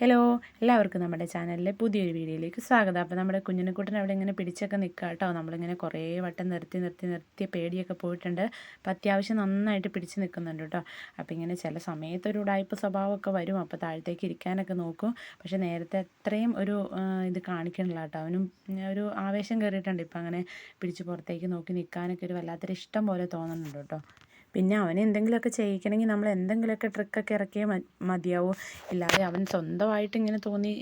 Hello എല്ലാവർക്കും നമ്മുടെ ചാനലിലെ പുതിയൊരു വീഡിയോയിലേക്ക് സ്വാഗതം. അപ്പോൾ നമ്മുടെ കുഞ്ഞിനെക്കുട്ടൻ അവിടെ ഇങ്ങനെ പിടിച്ചൊക്കെ നിൽക്കുക കേട്ടോ നമ്മളിങ്ങനെ കുറേ വട്ടം നിർത്തി നിർത്തി നിർത്തി പേടിയൊക്കെ പോയിട്ടുണ്ട്. അപ്പോൾ അത്യാവശ്യം നന്നായിട്ട് പിടിച്ച് നിൽക്കുന്നുണ്ട് കേട്ടോ അപ്പോൾ ഇങ്ങനെ ചില സമയത്ത് ഒരു ഉടായ്പ സ്വഭാവമൊക്കെ വരും. അപ്പോൾ താഴത്തേക്ക് ഇരിക്കാനൊക്കെ നോക്കും. പക്ഷേ നേരത്തെ അത്രയും ഒരു ഇത് കാണിക്കണില്ല കേട്ടോ അവനും ഒരു ആവേശം കയറിയിട്ടുണ്ട്. ഇപ്പം അങ്ങനെ പിടിച്ച് പുറത്തേക്ക് നോക്കി നിൽക്കാനൊക്കെ ഒരു വല്ലാത്തൊരു ഇഷ്ടം പോലെ തോന്നുന്നുണ്ട് കേട്ടോ പിന്നെ അവനെ എന്തെങ്കിലുമൊക്കെ ചെയ്യിക്കണമെങ്കിൽ നമ്മൾ എന്തെങ്കിലുമൊക്കെ ട്രിക്കൊക്കെ ഇറക്കിയേ മതിയാവൂ. ഇല്ലാതെ അവൻ സ്വന്തമായിട്ട് ഇങ്ങനെ തോന്നി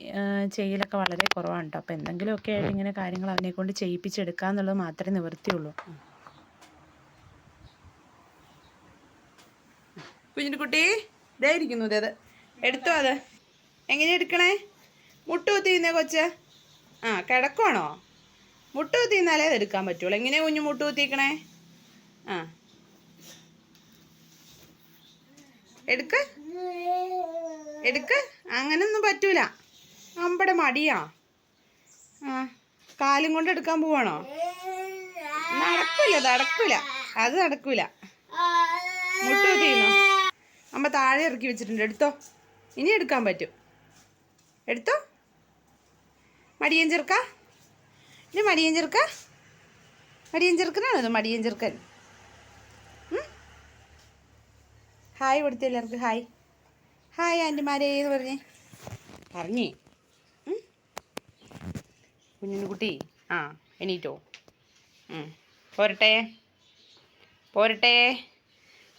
ചെയ്യലൊക്കെ വളരെ കുറവാണ് കേട്ടോ അപ്പോൾ എന്തെങ്കിലുമൊക്കെ ആയിട്ട് ഇങ്ങനെ കാര്യങ്ങൾ അവനെ കൊണ്ട് ചെയ്യിപ്പിച്ചെടുക്കുക എന്നുള്ളത് മാത്രമേ നിവൃത്തിയുള്ളൂ. കുഞ്ഞിക്കുട്ടി ഇതായിരിക്കുന്നു ഇത് എടുത്തോ അത്. എങ്ങനെ എടുക്കണേ? മുട്ടുകുത്തി തിന്നേ കൊച്ച്. ആ കിടക്കുവാണോ? മുട്ടുകുത്തി തിന്നാലേ അത് എടുക്കാൻ പറ്റുള്ളൂ. എങ്ങനെയാ കുഞ്ഞു മുട്ടുകുത്തിക്കണേ ആ. എടുക്ക്. എടുക്ക്. അങ്ങനൊന്നും പറ്റൂല. അമ്പടെ മടിയാ. ആ കാലും കൊണ്ട് എടുക്കാൻ പോവാണോ? നടക്കൂല നടക്കൂല. അത് നടക്കൂല. മുട്ട അമ്മ താഴെ ഇറക്കി വെച്ചിട്ടുണ്ട്. എടുത്തോ. ഇനി എടുക്കാൻ പറ്റും. എടുത്തോ. മടിയൻ ചെറുക്ക. ഇത് മടിയൻ ചെറുക്ക. മടിയൻ ചെറുക്കനാണോ ഇത് മടിയൻ ചെറുക്കൻ? ഹായ് കൊടുത്തു എല്ലാവർക്കും ഹായ്. ഹായ് ആന്റിമാരെ എന്ന് പറഞ്ഞേ. പറഞ്ഞേ. ഉം? കുട്ടി ആ എണീറ്റോ. പോരട്ടെ. പോരട്ടെ.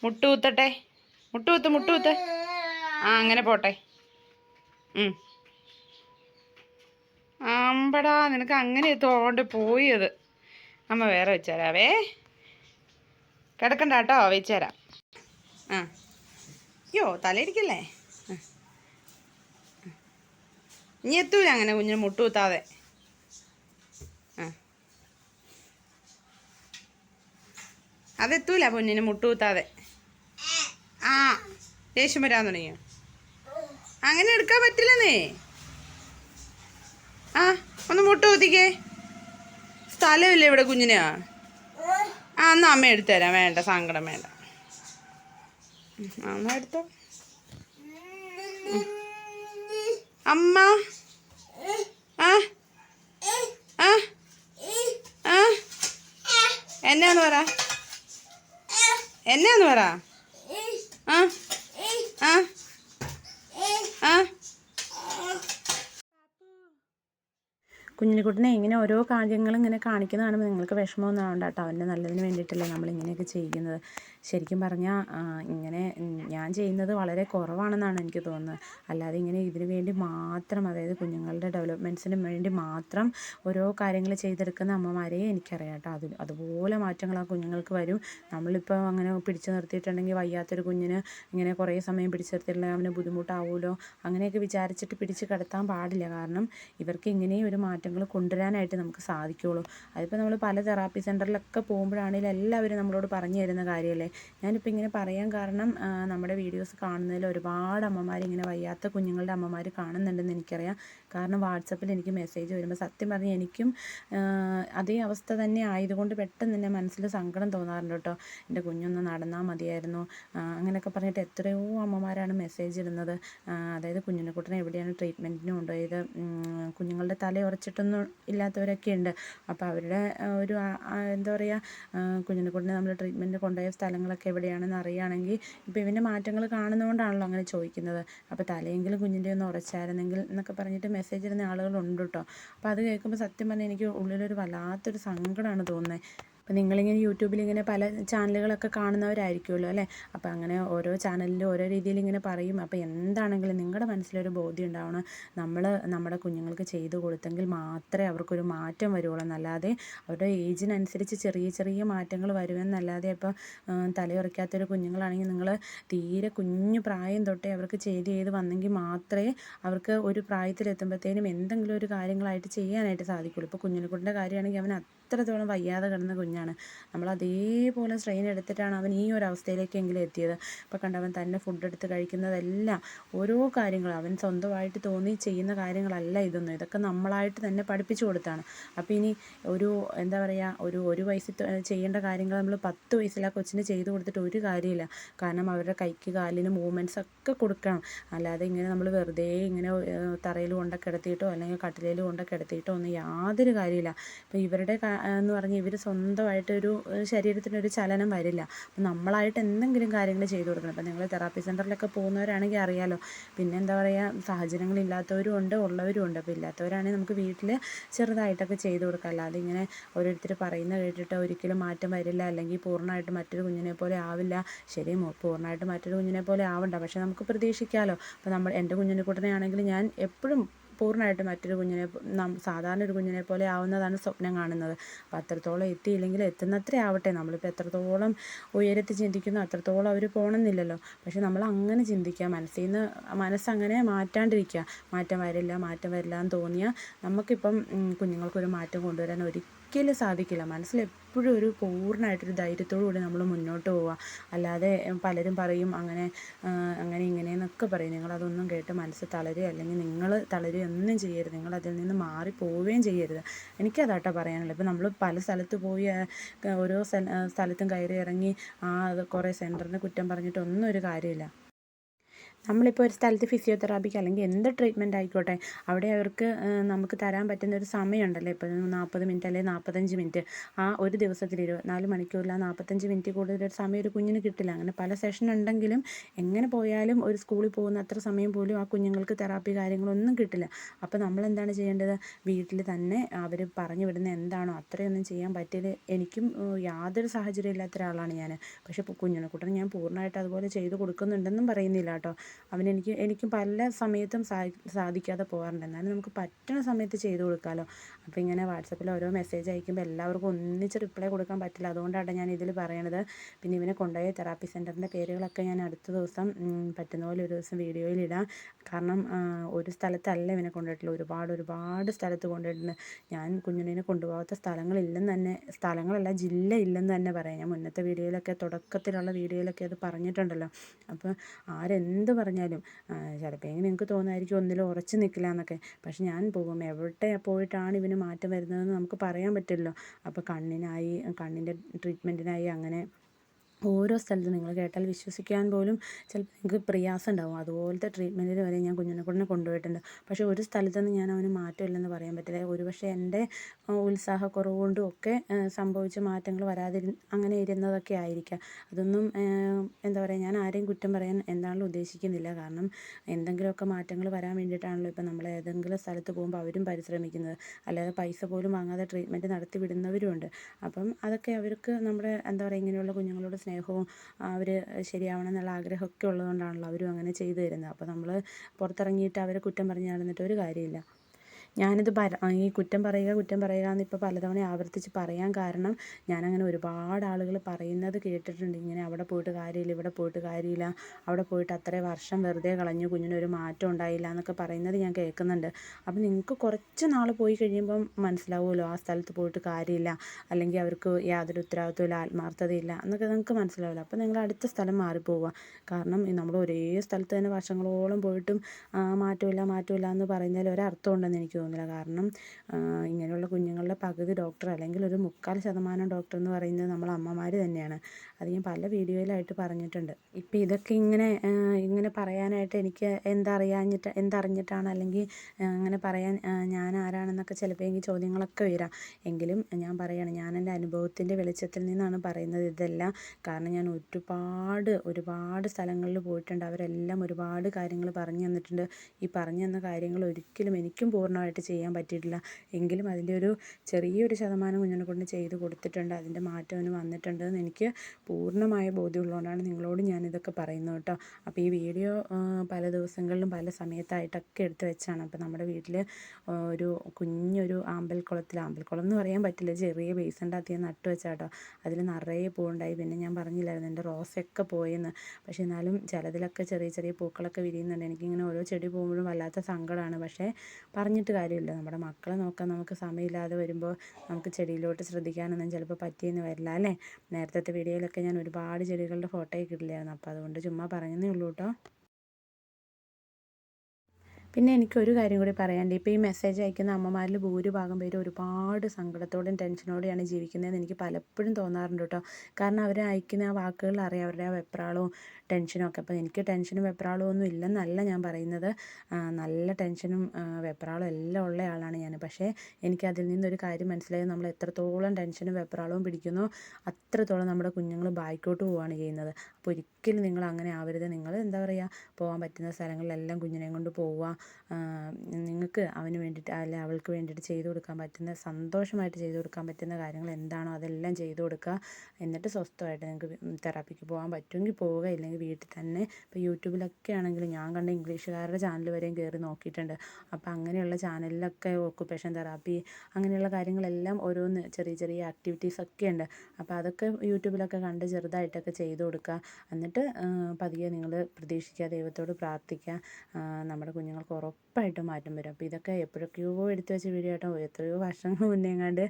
മുട്ടുകുത്തട്ടെ മുട്ടുകുത്ത് മുട്ടുകുത്ത് ആ അങ്ങനെ പോട്ടെ. അമ്പടാ നിനക്ക് അങ്ങനെ തോണ്ട് പോയി അത് അമ്മ വേറെ വെച്ചുതരാവേ. കിടക്കണ്ട കേട്ടോ ആ. അയ്യോ തലയിരിക്കല്ലേ. ഇനി എത്തൂല അങ്ങനെ കുഞ്ഞിന് മുട്ടുകുത്താതെ അതെത്തൂല കുഞ്ഞിന് മുട്ടുകുത്താതെ ആ ദേഷ്യം വരാൻ തുടങ്ങിയോ? അങ്ങനെ എടുക്കാൻ പറ്റില്ലെന്നേ. ആ ഒന്ന് മുട്ട കുത്തിക്കേ. സ്ഥലമില്ലേ ഇവിടെ കുഞ്ഞിനാ? ആ എന്നാ അമ്മ എടുത്തു തരാം. വേണ്ട സങ്കടം വേണ്ട. എന്നാ എടുത്തോ. അമ്മ. എന്നാന്ന് പറ. എന്നാന്ന് പറ. ആ. ഇങ്ങനെ ഓരോ കാര്യങ്ങളും ഇങ്ങനെ കാണിക്കുന്നതാണ് നിങ്ങൾക്ക് വിഷമമൊന്നും ആവണ്ട കേട്ടോ. അവന്റെ നല്ലതിന് വേണ്ടിയിട്ടല്ലേ നമ്മൾ ഇങ്ങനെയൊക്കെ ചെയ്യുന്നത്. ശരിക്കും പറഞ്ഞാൽ ഇങ്ങനെ ഞാൻ ചെയ്യുന്നത് വളരെ കുറവാണെന്നാണ് എനിക്ക് തോന്നുന്നത്. അല്ലാതെ ഇങ്ങനെ ഇതിനു വേണ്ടി മാത്രം അതായത് കുഞ്ഞുങ്ങളുടെ ഡെവലപ്മെന്റ്സിന് വേണ്ടി മാത്രം ഓരോ കാര്യങ്ങൾ ചെയ്തെടുക്കുന്ന അമ്മമാരെ എനിക്കറിയാം കേട്ടോ. അത് അതുപോലെ മാറ്റങ്ങൾ ആ കുഞ്ഞുങ്ങൾക്ക് വരും. നമ്മളിപ്പോൾ അങ്ങനെ പിടിച്ചു നിർത്തിയിട്ടുണ്ടെങ്കിൽ വയ്യാത്തൊരു കുഞ്ഞിന് ഇങ്ങനെ കുറേ സമയം പിടിച്ചു നിർത്തിയിട്ടുണ്ടെങ്കിൽ അവന് ബുദ്ധിമുട്ടാവുമല്ലോ അങ്ങനെയൊക്കെ വിചാരിച്ചിട്ട് പിടിച്ച് കിടത്താൻ പാടില്ല. കാരണം ഇവർക്ക് ഇങ്ങനെയും ഒരു മാറ്റങ്ങൾ കൊണ്ടുവരാനായിട്ട് നമുക്ക് സാധിക്കുള്ളൂ. അതിപ്പോൾ നമ്മൾ പല തെറാപ്പി സെന്ററിലൊക്കെ പോകുമ്പോഴാണെങ്കിലും എല്ലാവരും നമ്മളോട് പറഞ്ഞു തരുന്ന കാര്യമല്ലേ? ഞാനിപ്പോൾ ഇങ്ങനെ പറയാൻ കാരണം നമ്മുടെ വീഡിയോസ് കാണുന്നതിൽ ഒരുപാട് അമ്മമാർ ഇങ്ങനെ വയ്യാത്ത കുഞ്ഞുങ്ങളുടെ അമ്മമാർ കാണുന്നുണ്ടെന്ന് എനിക്കറിയാം. കാരണം വാട്സപ്പിൽ എനിക്ക് മെസ്സേജ് വരുമ്പോൾ സത്യം പറഞ്ഞ് എനിക്കും അതേ അവസ്ഥ തന്നെ ആയതുകൊണ്ട് പെട്ടെന്ന് തന്നെ മനസ്സിൽ സങ്കടം തോന്നാറുണ്ട് കേട്ടോ. എന്റെ കുഞ്ഞൊന്ന് നടന്നാൽ മതിയായിരുന്നു. അങ്ങനെയൊക്കെ പറഞ്ഞിട്ട് എത്രയോ അമ്മമാരാണ് മെസ്സേജ് ഇടുന്നത്. അതായത് കുഞ്ഞിനെക്കുട്ടനെ എവിടെയാണ് ട്രീറ്റ്മെന്റിന് കൊണ്ടുപോയത്? കുഞ്ഞുങ്ങളുടെ തല ഉറച്ചിട്ടൊന്നും ഇല്ലാത്തവരൊക്കെ ഉണ്ട്. അപ്പോൾ അവരുടെ ഒരു എന്താ പറയുക കുഞ്ഞിനെക്കുട്ടനെ നമ്മൾ ട്രീറ്റ്മെന്റ് കൊണ്ടുപോയ സ്ഥലങ്ങളൊക്കെ എവിടെയാണെന്ന് അറിയുകയാണെങ്കിൽ ഇപ്പോൾ ഇവന്റെ മാറ്റങ്ങൾ കാണുന്നതുകൊണ്ടാണല്ലോ അങ്ങനെ ചോദിക്കുന്നത്. അപ്പോൾ തലയെങ്കിലും കുഞ്ഞിന്റെ ഒന്ന് ഉറച്ചായിരുന്നെങ്കിൽ എന്നൊക്കെ പറഞ്ഞിട്ട് മെസ്സേജ് ഇടുന്ന ആളുകളുണ്ട് കേട്ടോ. അപ്പോൾ അത് കേൾക്കുമ്പോൾ സത്യം പറഞ്ഞാൽ എനിക്ക് ഉള്ളിലൊരു വല്ലാത്തൊരു സങ്കടമാണ് തോന്നുന്നത്. അപ്പോൾ നിങ്ങളിങ്ങനെ യൂട്യൂബിൽ ഇങ്ങനെ പല ചാനലുകളൊക്കെ കാണുന്നവരായിരിക്കുമല്ലോ അല്ലേ? അപ്പോൾ അങ്ങനെ ഓരോ ചാനലിലും ഓരോ രീതിയിൽ ഇങ്ങനെ പറയും. അപ്പോൾ എന്താണെങ്കിലും നിങ്ങളുടെ മനസ്സിലൊരു ബോധ്യം ഉണ്ടാവണം നമ്മൾ നമ്മുടെ കുഞ്ഞുങ്ങൾക്ക് ചെയ്തു കൊടുത്തെങ്കിൽ മാത്രമേ അവർക്കൊരു മാറ്റം വരുള്ളൂ എന്നല്ലാതെ അവരുടെ ഏജിനനുസരിച്ച് ചെറിയ ചെറിയ മാറ്റങ്ങൾ വരുമെന്നല്ലാതെ ഇപ്പോൾ തലയുറയ്ക്കാത്തൊരു കുഞ്ഞുങ്ങളാണെങ്കിൽ നിങ്ങൾ തീരെ കുഞ്ഞു പ്രായം തൊട്ടേ അവർക്ക് ചെയ്ത് ചെയ്ത് വന്നെങ്കിൽ മാത്രമേ അവർക്ക് ഒരു പ്രായത്തിലെത്തുമ്പോഴത്തേനും എന്തെങ്കിലും ഒരു കാര്യങ്ങളായിട്ട് ചെയ്യാനായിട്ട് സാധിക്കുള്ളൂ. ഇപ്പോൾ കുഞ്ഞിനെക്കുട്ടിന്റെ കാര്യമാണെങ്കിൽ അവൻ അത്രത്തോളം വയ്യാതെ കിടന്ന കുഞ്ഞാണ്. നമ്മൾ അതേപോലെ സ്ട്രെയിൻ എടുത്തിട്ടാണ് അവൻ ഈ ഒരു അവസ്ഥയിലേക്കെങ്കിലും എത്തിയത്. ഇപ്പോൾ കണ്ടവൻ തന്നെ ഫുഡ് എടുത്ത് കഴിക്കുന്നതെല്ലാം ഓരോ കാര്യങ്ങളും അവൻ സ്വന്തമായിട്ട് തോന്നി ചെയ്യുന്ന കാര്യങ്ങളല്ല ഇതൊന്നും. ഇതൊക്കെ നമ്മളായിട്ട് തന്നെ പഠിപ്പിച്ചു കൊടുത്താണ്. അപ്പോൾ ഇനി ഒരു എന്താ പറയുക ഒരു ഒരു വയസ്സിൽ ചെയ്യേണ്ട കാര്യങ്ങൾ നമ്മൾ പത്ത് വയസ്സിൽ ആ കൊച്ചിന് ചെയ്ത് കൊടുത്തിട്ട് ഒരു കാര്യമില്ല. കാരണം അവരുടെ കൈക്ക് കാലിന് മൂവ്മെന്റ്സ് ഒക്കെ കൊടുക്കണം. അല്ലാതെ ഇങ്ങനെ നമ്മൾ വെറുതെ ഇങ്ങനെ തറയിൽ കൊണ്ട കിടത്തിയിട്ടോ അല്ലെങ്കിൽ കട്ടിലേൽ കൊണ്ട കിടത്തിയിട്ടോ ഒന്നും യാതൊരു കാര്യമില്ല. അപ്പോൾ ഇവരുടെ എന്ന് പറഞ്ഞ് ഇവർ സ്വന്തമായിട്ടൊരു ശരീരത്തിനൊരു ചലനം വരില്ല. അപ്പം നമ്മളായിട്ട് എന്തെങ്കിലും കാര്യങ്ങൾ ചെയ്തു കൊടുക്കണം. അപ്പം നിങ്ങൾ തെറാപ്പി സെന്ററിലൊക്കെ പോകുന്നവരാണെങ്കിൽ അറിയാലോ. പിന്നെ എന്താ പറയുക സാഹചര്യങ്ങളില്ലാത്തവരും ഉണ്ട് ഉള്ളവരും ഉണ്ട്. അപ്പോൾ ഇല്ലാത്തവരാണെങ്കിൽ നമുക്ക് വീട്ടിൽ ചെറുതായിട്ടൊക്കെ ചെയ്തു കൊടുക്കാം. അല്ലാതെ ഇങ്ങനെ ഓരോരുത്തർ പറയുന്ന കേട്ടിട്ട് ഒരിക്കലും മാറ്റം വരില്ല. അല്ലെങ്കിൽ പൂർണമായിട്ട് മറ്റൊരു കുഞ്ഞിനെ പോലെ ആവില്ല. ശരി പൂർണമായിട്ട് മറ്റൊരു കുഞ്ഞിനെ പോലെ ആവണ്ട. പക്ഷേ നമുക്ക് പ്രതീക്ഷിക്കാമല്ലോ അപ്പോൾ നമ്മൾ എന്റെ കുഞ്ഞിനെ കൂട്ടനെ ആണെങ്കിൽ ഞാൻ എപ്പോഴും പൂർണമായിട്ട് മറ്റൊരു കുഞ്ഞിനെ സാധാരണ ഒരു കുഞ്ഞിനെ പോലെ ആവുന്നതാണ് സ്വപ്നം കാണുന്നത്. അപ്പോൾ അത്രത്തോളം എത്തിയില്ലെങ്കിൽ എത്തുന്നത്രേ ആവട്ടെ. നമ്മളിപ്പോൾ എത്രത്തോളം ഉയരത്തിൽ ചിന്തിക്കുന്നു അത്രത്തോളം അവർ പോകണമെന്നില്ലല്ലോ പക്ഷെ നമ്മൾ അങ്ങനെ ചിന്തിക്കുക മനസ്സിൽ നിന്ന് മനസ്സങ്ങനെ മാറ്റാണ്ടിരിക്കുക. മാറ്റം വരില്ല മാറ്റം വരില്ല എന്ന് തോന്നിയാൽ നമുക്കിപ്പം കുഞ്ഞുങ്ങൾക്കൊരു മാറ്റം കൊണ്ടുവരാൻ ഒരിക്കലും സാധിക്കില്ല. മനസ്സിൽ എപ്പോഴും ഒരു പൂർണമായിട്ടൊരു ധൈര്യത്തോടു കൂടി നമ്മൾ മുന്നോട്ട് പോവുക. അല്ലാതെ പലരും പറയും അങ്ങനെ അങ്ങനെ ഇങ്ങനെ എന്നൊക്കെ പറയും നിങ്ങളതൊന്നും കേട്ട് മനസ്സ് തളരുക അല്ലെങ്കിൽ നിങ്ങൾ തളരുക ഒന്നും ചെയ്യരുത്. നിങ്ങൾ അതിൽ നിന്ന് മാറി പോവുകയും ചെയ്യരുത്. എനിക്കതാട്ടോ പറയാനുള്ളത്. ഇപ്പോൾ നമ്മൾ പല സ്ഥലത്ത് പോയി ഓരോ സ്ഥലത്തും കയറി ഇറങ്ങി ആ കുറേ സെന്ററിന് കുറ്റം പറഞ്ഞിട്ടൊന്നും ഒരു കാര്യമില്ല. നമ്മളിപ്പോൾ ഒരു സ്ഥലത്ത് ഫിസിയോതെറാപ്പിക്ക് അല്ലെങ്കിൽ എന്ത് ട്രീറ്റ്മെന്റ് ആയിക്കോട്ടെ അവിടെ അവർക്ക് നമുക്ക് തരാൻ പറ്റുന്ന ഒരു സമയമുണ്ടല്ലോ. ഇപ്പോൾ നാൽപ്പത് മിനിറ്റ് അല്ലെങ്കിൽ നാൽപ്പത്തഞ്ച് മിനിറ്റ് ആ ഒരു ദിവസത്തിൽ ഇരുപത്തിനാല് മണിക്കൂറിൽ ആ നാൽപ്പത്തഞ്ച് മിനിറ്റ് കൂടുതൽ ഒരു സമയം ഒരു കുഞ്ഞിന് കിട്ടില്ല. അങ്ങനെ പല സെഷൻ ഉണ്ടെങ്കിലും എങ്ങനെ പോയാലും ഒരു സ്കൂളിൽ പോകുന്ന അത്ര സമയം പോലും ആ കുഞ്ഞുങ്ങൾക്ക് തെറാപ്പി കാര്യങ്ങളൊന്നും കിട്ടില്ല. അപ്പോൾ നമ്മൾ എന്താണ് ചെയ്യേണ്ടത്? വീട്ടിൽ തന്നെ അവർ പറഞ്ഞു വിടുന്ന എന്താണോ അത്രയൊന്നും ചെയ്യാൻ പറ്റില്ല. എനിക്കും യാതൊരു സാഹചര്യം ഇല്ലാത്ത ഒരാളാണ് ഞാൻ പക്ഷേ കുഞ്ഞിനെ കൂട്ടം ഞാൻ പൂർണമായിട്ട് അതുപോലെ ചെയ്ത് കൊടുക്കുന്നുണ്ടെന്നും പറയുന്നില്ല കേട്ടോ. അവൻ എനിക്ക് പല സമയത്തും സാധിക്കാതെ പോകാറുണ്ട്. എന്നാലും നമുക്ക് പറ്റുന്ന സമയത്ത് ചെയ്തു കൊടുക്കാമല്ലോ അപ്പോൾ ഇങ്ങനെ വാട്സപ്പിൽ ഓരോ മെസ്സേജ് അയക്കുമ്പോൾ എല്ലാവർക്കും ഒന്നിച്ച് റിപ്ലൈ കൊടുക്കാൻ പറ്റില്ല. അതുകൊണ്ടാണ് ഞാൻ ഇതിൽ പറയണത്. പിന്നെ ഇവനെ കൊണ്ടുപോയ തെറാപ്പി സെന്ററിന്റെ പേരുകളൊക്കെ ഞാൻ അടുത്ത ദിവസം പറ്റുന്ന പോലെ ഒരു ദിവസം വീഡിയോയിൽ ഇടാം. കാരണം ഒരു സ്ഥലത്തല്ല ഇവനെ കൊണ്ടുപോയിട്ടുള്ളൂ. ഒരുപാട് ഒരുപാട് സ്ഥലത്ത് കൊണ്ടുപോയിട്ടുണ്ട്. ഞാൻ കുഞ്ഞുണ്ണിനെ കൊണ്ടുപോകാത്ത സ്ഥലങ്ങളില്ലെന്ന് തന്നെ സ്ഥലങ്ങളല്ല ജില്ല ഇല്ലെന്ന് തന്നെ പറയാം. ഞാൻ മുന്നത്തെ വീഡിയോയിലൊക്കെ തുടക്കത്തിലുള്ള വീഡിയോയിലൊക്കെ അത് പറഞ്ഞിട്ടുണ്ടല്ലോ. അപ്പോൾ ആരെന്ത് പറഞ്ഞാലും ചിലപ്പോൾ എങ്ങനെ നിങ്ങൾക്ക് തോന്നായിരിക്കും ഒന്നിൽ ഉറച്ചു നിൽക്കില്ല എന്നൊക്കെ. പക്ഷെ ഞാൻ പോകും. എവിടെ പോയിട്ടാണ് ഇവന് മാറ്റം വരുന്നതെന്ന് നമുക്ക് പറയാൻ പറ്റില്ലല്ലോ. അപ്പോൾ കണ്ണിനായി കണ്ണിന്റെ ട്രീറ്റ്മെന്റിനായി അങ്ങനെ ഓരോ സ്ഥലത്തും നിങ്ങൾ കേട്ടാൽ വിശ്വസിക്കാൻ പോലും ചിലപ്പോൾ നിങ്ങൾക്ക് പ്രയാസം ഉണ്ടാവും അതുപോലത്തെ ട്രീറ്റ്മെന്റിന് വരെ ഞാൻ കുഞ്ഞിനെ കൊണ്ടുപോയിട്ടുണ്ട്. പക്ഷേ ഒരു സ്ഥലത്തുനിന്ന് ഞാൻ അവന് മാറ്റമില്ലെന്ന് പറയാൻ പറ്റില്ല. ഒരുപക്ഷെ എന്റെ ഉത്സാഹക്കുറവ് കൊണ്ടും ഒക്കെ സംഭവിച്ച മാറ്റങ്ങൾ വരാതിരി അങ്ങനെ ഇരുന്നതൊക്കെ ആയിരിക്കാം. അതൊന്നും എന്താ പറയുക ഞാൻ ആരെയും കുറ്റം പറയാൻ എന്താണെങ്കിലും ഉദ്ദേശിക്കുന്നില്ല. കാരണം എന്തെങ്കിലുമൊക്കെ മാറ്റങ്ങൾ വരാൻ വേണ്ടിയിട്ടാണല്ലോ ഇപ്പം നമ്മൾ ഏതെങ്കിലും സ്ഥലത്ത് പോകുമ്പോൾ അവരും പരിശ്രമിക്കുന്നത്. അല്ലാതെ പൈസ പോലും വാങ്ങാതെ ട്രീറ്റ്മെന്റ് നടത്തി വിടുന്നവരുമുണ്ട് അപ്പം അതൊക്കെ അവർക്ക് നമ്മുടെ എന്താ പറയുക ഇങ്ങനെയുള്ള കുഞ്ഞുങ്ങളോട് സ്നേഹവും അവർ ശരിയാവണം എന്നുള്ള ആഗ്രഹമൊക്കെ ഉള്ളതുകൊണ്ടാണല്ലോ അവരും അങ്ങനെ ചെയ്തു തരുന്നത്. അപ്പോൾ നമ്മൾ പുറത്തിറങ്ങിയിട്ട് അവരെ കുറ്റം പറഞ്ഞു നടന്നിട്ട് ഒരു കാര്യമില്ല. ഞാനിത് പര ഈ കുറ്റം പറയുക കുറ്റം പറയുക എന്ന് ഇപ്പോൾ പലതവണ ആവർത്തിച്ച് പറയാൻ കാരണം ഞാനങ്ങനെ ഒരുപാട് ആളുകൾ പറയുന്നത് കേട്ടിട്ടുണ്ട്. ഇങ്ങനെ അവിടെ പോയിട്ട് കാര്യമില്ല ഇവിടെ പോയിട്ട് കാര്യമില്ല അവിടെ പോയിട്ട് അത്രയും വർഷം വെറുതെ കളഞ്ഞു കുഞ്ഞിനൊരു മാറ്റം ഉണ്ടായില്ല എന്നൊക്കെ പറയുന്നത് ഞാൻ കേൾക്കുന്നുണ്ട്. അപ്പം നിങ്ങൾക്ക് കുറച്ച് നാൾ പോയി കഴിയുമ്പം മനസ്സിലാവുമല്ലോ ആ സ്ഥലത്ത് പോയിട്ട് കാര്യമില്ല അല്ലെങ്കിൽ അവർക്ക് യാതൊരു ഉത്തരവാദിത്വമില്ല ആത്മാർത്ഥതയില്ല എന്നൊക്കെ നിങ്ങൾക്ക് മനസ്സിലാവില്ല അപ്പോൾ നിങ്ങൾ അടുത്ത സ്ഥലം മാറിപ്പോവുക. കാരണം നമ്മൾ ഒരേ സ്ഥലത്ത് തന്നെ വർഷങ്ങളോളം പോയിട്ടും മാറ്റമില്ല മാറ്റമില്ല എന്ന് പറയുന്നതിൽ ഒരർത്ഥം ഉണ്ടെന്ന് എനിക്ക് തോന്നുന്നില്ല. കാരണം ഇങ്ങനെയുള്ള കുഞ്ഞുങ്ങളുടെ പകുതി ഡോക്ടർ അല്ലെങ്കിൽ ഒരു മുക്കാൽ ശതമാനം ഡോക്ടർ എന്ന് പറയുന്നത് നമ്മൾ അമ്മമാർ തന്നെയാണ്. അത് ഞാൻ പല വീഡിയോയിലായിട്ട് പറഞ്ഞിട്ടുണ്ട്. ഇപ്പം ഇതൊക്കെ ഇങ്ങനെ ഇങ്ങനെ പറയാനായിട്ട് എനിക്ക് എന്തറിയാഞ്ഞിട്ട് എന്തറിഞ്ഞിട്ടാണ് അല്ലെങ്കിൽ അങ്ങനെ പറയാൻ ഞാൻ ആരാണെന്നൊക്കെ ചിലപ്പോൾ എനിക്ക് ചോദ്യങ്ങളൊക്കെ വരാം. എങ്കിലും ഞാൻ പറയുകയാണ് ഞാൻ എന്റെ അനുഭവത്തിന്റെ വെളിച്ചത്തിൽ നിന്നാണ് പറയുന്നത് ഇതെല്ലാം. കാരണം ഞാൻ ഒരുപാട് ഒരുപാട് സ്ഥലങ്ങളിൽ പോയിട്ടുണ്ട്. അവരെല്ലാം ഒരുപാട് കാര്യങ്ങൾ പറഞ്ഞു തന്നിട്ടുണ്ട്. ഈ പറഞ്ഞു തന്ന കാര്യങ്ങൾ ഒരിക്കലും എനിക്കും പൂർണമായിട്ട് ചെയ്യാൻ പറ്റിയിട്ടില്ല. എങ്കിലും അതിന്റെ ഒരു ചെറിയൊരു ശതമാനം കുഞ്ഞിനെ കൊണ്ട് ചെയ്ത് കൊടുത്തിട്ടുണ്ട്. അതിന്റെ മാറ്റം അവന് വന്നിട്ടുണ്ട് എന്ന് എനിക്ക് പൂർണമായ ബോധ്യമുള്ളതുകൊണ്ടാണ് നിങ്ങളോട് ഞാനിതൊക്കെ പറയുന്നത് കേട്ടോ. അപ്പോൾ ഈ വീഡിയോ പല ദിവസങ്ങളിലും പല സമയത്തായിട്ടൊക്കെ എടുത്ത് വെച്ചാണ്. അപ്പോൾ നമ്മുടെ വീട്ടിൽ ഒരു കുഞ്ഞൊരു ആമ്പൽക്കുളത്തിൽ ആമ്പൽക്കുളം എന്ന് പറയാൻ പറ്റില്ല ചെറിയ ബേസിന്റെ അധികം നട്ട് വെച്ചാട്ടോ അതിൽ നിറയെ പൂവുണ്ടായി. പിന്നെ ഞാൻ പറഞ്ഞില്ലായിരുന്നു എന്റെ റോസൊക്കെ പോയെന്ന്. പക്ഷേ എന്നാലും ചിലതിലൊക്കെ ചെറിയ ചെറിയ പൂക്കളൊക്കെ വിരിയുന്നുണ്ട്. എനിക്കിങ്ങനെ ഓരോ ചെടി പോകുമ്പോഴും വല്ലാത്ത സങ്കടമാണ്. പക്ഷേ പറഞ്ഞിട്ട് കാര്യമില്ല. നമ്മുടെ മക്കളെ നോക്കാൻ നമുക്ക് സമയമില്ലാതെ വരുമ്പോൾ നമുക്ക് ചെടിയിലോട്ട് ശ്രദ്ധിക്കാനൊന്നും ചിലപ്പോൾ പറ്റിയെന്ന് വരില്ല അല്ലേ? നേരത്തെ വീഡിയോയിലൊക്കെ ഞാൻ ഒരുപാട് ചെടികളുടെ ഫോട്ടോയൊക്കെ ഇടില്ലായിരുന്നു അപ്പോൾ അതുകൊണ്ട് ചുമ്മാ പറഞ്ഞതേ ഉള്ളൂ കേട്ടോ. പിന്നെ എനിക്കൊരു കാര്യം കൂടി പറയാനുണ്ട്. ഇപ്പോൾ ഈ മെസ്സേജ് അയക്കുന്ന അമ്മമാരിൽ ഭൂരിഭാഗം പേരും ഒരുപാട് സങ്കടത്തോടെയും ടെൻഷനോടെയാണ് ജീവിക്കുന്നതെന്ന് എനിക്ക് പലപ്പോഴും തോന്നാറുണ്ട് കേട്ടോ. കാരണം അവർ അയക്കുന്ന ആ വാക്കുകൾ അറിയാം അവരുടെ ആ വെപ്രാളവും ടെൻഷനും ഒക്കെ. അപ്പോൾ എനിക്ക് ടെൻഷനും വെപ്രാളവും ഒന്നും ഇല്ലെന്നല്ല ഞാൻ പറയുന്നത്. നല്ല ടെൻഷനും വെപ്രാളും വെപ്രാളവും എല്ലാം ഉള്ള ആളാണ് ഞാൻ പക്ഷേ എനിക്ക് അതിൽ നിന്നൊരു കാര്യം മനസ്സിലായത് നമ്മൾ എത്രത്തോളം ടെൻഷനും വെപ്രാളവും പിടിക്കുന്നു അത്രത്തോളം നമ്മുടെ കുഞ്ഞുങ്ങൾ ബായിക്കോട്ട് പോവുകയാണ് ചെയ്യുന്നത്. അപ്പോൾ ഒരിക്കലും നിങ്ങൾ അങ്ങനെ ആവരുത്. നിങ്ങൾ എന്താ പറയുക പോകാൻ പറ്റുന്ന സ്ഥലങ്ങളിലെല്ലാം കുഞ്ഞിനെയും കൊണ്ട് പോവുക നിങ്ങൾക്ക് അവന് വേണ്ടിയിട്ട് അല്ലെ അവൾക്ക് വേണ്ടിയിട്ട് ചെയ്തു കൊടുക്കാൻ പറ്റുന്ന സന്തോഷമായിട്ട് ചെയ്തു കൊടുക്കാൻ പറ്റുന്ന കാര്യങ്ങൾ എന്താണോ അതെല്ലാം ചെയ്തു കൊടുക്കുക എന്നിട്ട് സ്വസ്ഥമായിട്ട് നിങ്ങൾക്ക് തെറാപ്പിക്ക് പോകാൻ പറ്റുമെങ്കിൽ പോവുക. ഇല്ലെങ്കിൽ വീട്ടിൽ തന്നെ ഇപ്പോൾ യൂട്യൂബിലൊക്കെ ആണെങ്കിൽ ഞാൻ കണ്ട ഇംഗ്ലീഷുകാരുടെ ചാനൽ വരെയും കയറി നോക്കിയിട്ടുണ്ട്. അപ്പോൾ അങ്ങനെയുള്ള ചാനലിലൊക്കെ ഓക്കുപേഷൻ തെറാപ്പി അങ്ങനെയുള്ള കാര്യങ്ങളെല്ലാം ഓരോന്ന് ചെറിയ ചെറിയ ആക്ടിവിറ്റീസ് ഒക്കെ ഉണ്ട്. അപ്പോൾ അതൊക്കെ യൂട്യൂബിലൊക്കെ കണ്ട് ചെറുതായിട്ടൊക്കെ ചെയ്തു കൊടുക്കുക എന്നിട്ട് പതിയെ നിങ്ങൾ പ്രതീക്ഷിക്കുക ദൈവത്തോട് പ്രാർത്ഥിക്കുക നമ്മുടെ കുഞ്ഞുങ്ങൾക്ക് ഉറപ്പായിട്ടും മാറ്റം വരും. അപ്പോൾ ഇതൊക്കെ എപ്പോഴൊക്കെയോ എടുത്തു വെച്ച വീഡിയോ ആയിട്ടോ എത്രയോ വർഷങ്ങൾ മുന്നേ എങ്ങാണ്ട്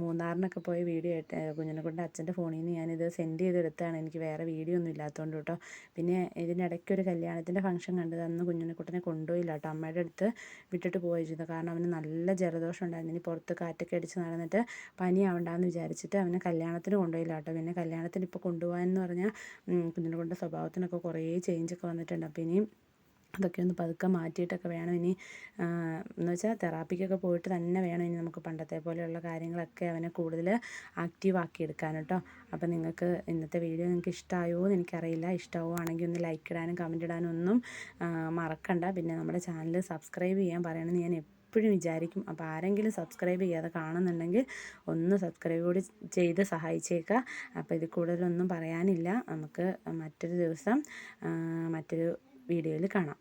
മൂന്നാറിനൊക്കെ പോയ വീഡിയോ ആയിട്ട് കുഞ്ഞിനെ കൊണ്ട് അച്ഛന്റെ ഫോണിൽ നിന്ന് ഞാനിത് സെൻഡ് ചെയ്തെടുത്താണ് എനിക്ക് വേറെ വീഡിയോ ഒന്നും ഇല്ലാത്തതുകൊണ്ട് കേട്ടോ. പിന്നെ ഇതിനിടയ്ക്ക് ഒരു കല്യാണത്തിന്റെ ഫംഗ്ഷൻ കണ്ടത് അന്ന് കുഞ്ഞിനെക്കുട്ടനെ കൊണ്ടുപോയില്ല കേട്ടോ. അമ്മയുടെ അടുത്ത് വിട്ടിട്ട് പോയി ചെയ്തു. കാരണം അവന് നല്ല ജലദോഷം ഉണ്ടായിരുന്നു. ഇനി പുറത്ത് കാറ്റൊക്കെ അടിച്ച് നടന്നിട്ട് പനി ആവണ്ടെന്ന് വിചാരിച്ചിട്ട് അവനെ കല്യാണത്തിന് കൊണ്ടുപോയില്ല കേട്ടോ. പിന്നെ കല്യാണത്തിന് ഇപ്പോൾ കൊണ്ടുപോകാൻ എന്ന് പറഞ്ഞാൽ കുഞ്ഞിനെ കൊണ്ട് സ്വഭാവത്തിനൊക്കെ കുറേ ചേഞ്ചൊക്കെ വന്നിട്ടുണ്ട്. അപ്പോൾ ഇനിയും അതൊക്കെ ഒന്ന് പതുക്കെ മാറ്റിയിട്ടൊക്കെ വേണം. ഇനി എന്ന് വെച്ചാൽ തെറാപ്പിക്കൊക്കെ പോയിട്ട് തന്നെ വേണം ഇനി നമുക്ക് പണ്ടത്തെ പോലെയുള്ള കാര്യങ്ങളൊക്കെ അവനെ കൂടുതൽ ആക്റ്റീവ് ആക്കി എടുക്കാൻ കേട്ടോ. അപ്പോൾ നിങ്ങൾക്ക് ഇന്നത്തെ വീഡിയോ നിങ്ങൾക്ക് ഇഷ്ടമായോ എന്ന് എനിക്കറിയില്ല. ഇഷ്ടമാവുകയാണെങ്കിൽ ഒന്ന് ലൈക്ക് ഇടാനും കമന്റ് ഇടാനും ഒന്നും മറക്കണ്ട. പിന്നെ നമ്മുടെ ചാനൽ സബ്സ്ക്രൈബ് ചെയ്യാൻ പറയണമെന്ന് ഞാൻ എപ്പോഴും വിചാരിക്കും. അപ്പോൾ ആരെങ്കിലും സബ്സ്ക്രൈബ് ചെയ്യാതെ കാണുന്നുണ്ടെങ്കിൽ ഒന്ന് സബ്സ്ക്രൈബ് കൂടി ചെയ്ത് സഹായിച്ചേക്കുക അപ്പോൾ ഇത് കൂടുതലൊന്നും പറയാനില്ല. നമുക്ക് മറ്റൊരു ദിവസം മറ്റൊരു വീഡിയോയിൽ കാണാം.